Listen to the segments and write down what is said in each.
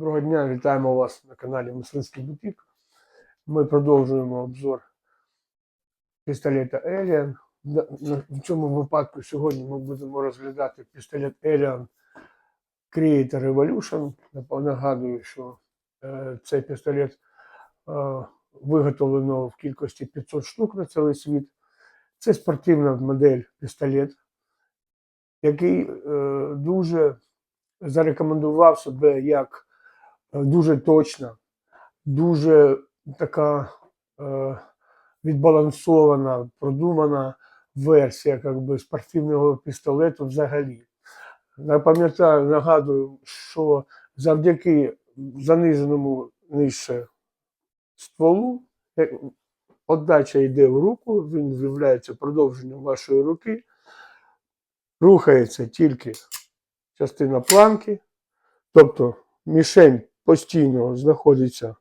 Доброго дня, вітаємо вас на каналі Мисливський Бутік. Ми продовжуємо обзор пістолета Alien. В цьому випадку сьогодні ми будемо розглядати пістолет Alien Creator Revolution. Нагадую, що е, цей пістолет е, виготовлено в кількості 500 штук на цілий світ. Це спортивна модель пістолет, який е, дуже зарекомендував себе як дуже точна, дуже така е, відбалансована, продумана версія как би, спортивного пістолету взагалі. Пам'ятаю, нагадую, що завдяки заниженому нижче стволу, як отдача йде в руку, він з'являється продовженням вашої руки, рухається тільки частина планки, тобто мішень постійно знаходиться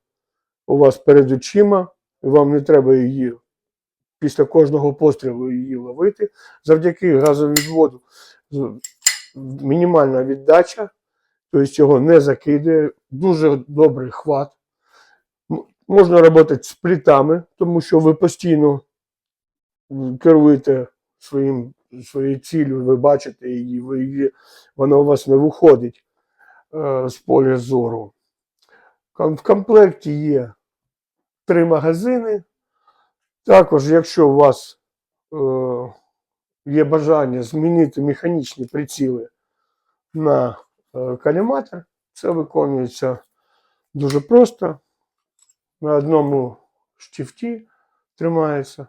у вас перед очима, і вам не треба її після кожного пострілу її ловити. Завдяки газовідводу мінімальна віддача, тобто його не закидає, дуже добрий хват. Можна працювати з плітами, тому що ви постійно керуєте своїм, своєю ціллю, ви бачите її, ви її, вона у вас не виходить е, з поля зору. В комплекті є три магазини. Також, якщо у вас е, є бажання змінити механічні приціли на е, каліматор, це виконується дуже просто. На одному штифті тримається,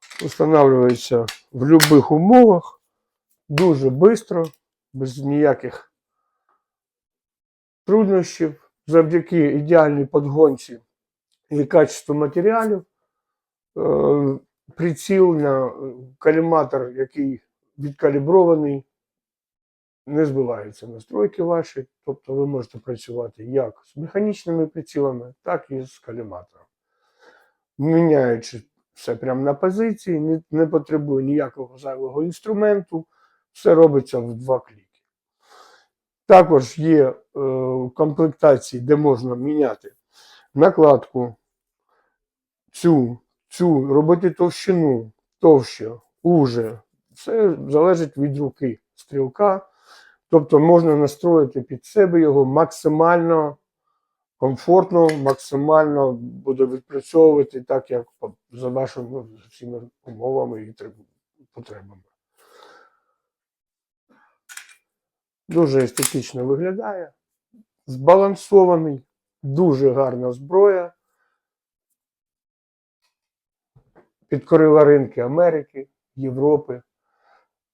встановлюється в будь-яких умовах, дуже швидко, без ніяких труднощів, завдяки ідеальній подгонці і качеству матеріалів. Е, Приціл на е, каліматор, який відкалібрований, не збиваються настройки ваші, тобто ви можете працювати як з механічними прицілами, так і з каліматором. Міняючи все прямо на позиції, не, не потребує ніякого зайвого інструменту, все робиться в два кліки. Також є е, комплектації, де можна міняти накладку, цю, цю, робити товщину, товще, уже. Все залежить від руки стрілка. Тобто можна настроїти під себе його максимально комфортно, максимально буде відпрацьовувати так, як за вашими всіма умовами і потребами. Дуже естетично виглядає, збалансований, дуже гарна зброя. Підкорила ринки Америки, Європи.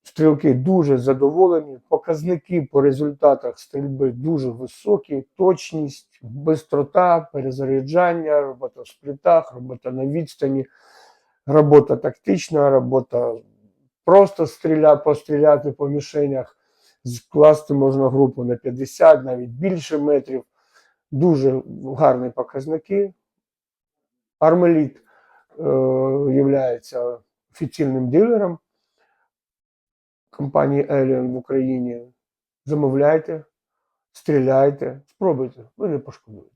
Стрілки дуже задоволені. Показники по результатах стрільби дуже високі, точність, бистрота, перезаряджання, робота в сплітах, робота на відстані, робота тактична, робота просто стріля, постріляти по мішенях, скласти можна групу на 50, навіть більше метрів. Дуже гарні показники. Армеліт е, є офіційним дилером компанії Alien в Україні. Замовляйте, стріляйте, спробуйте, ви не пошкодуєте.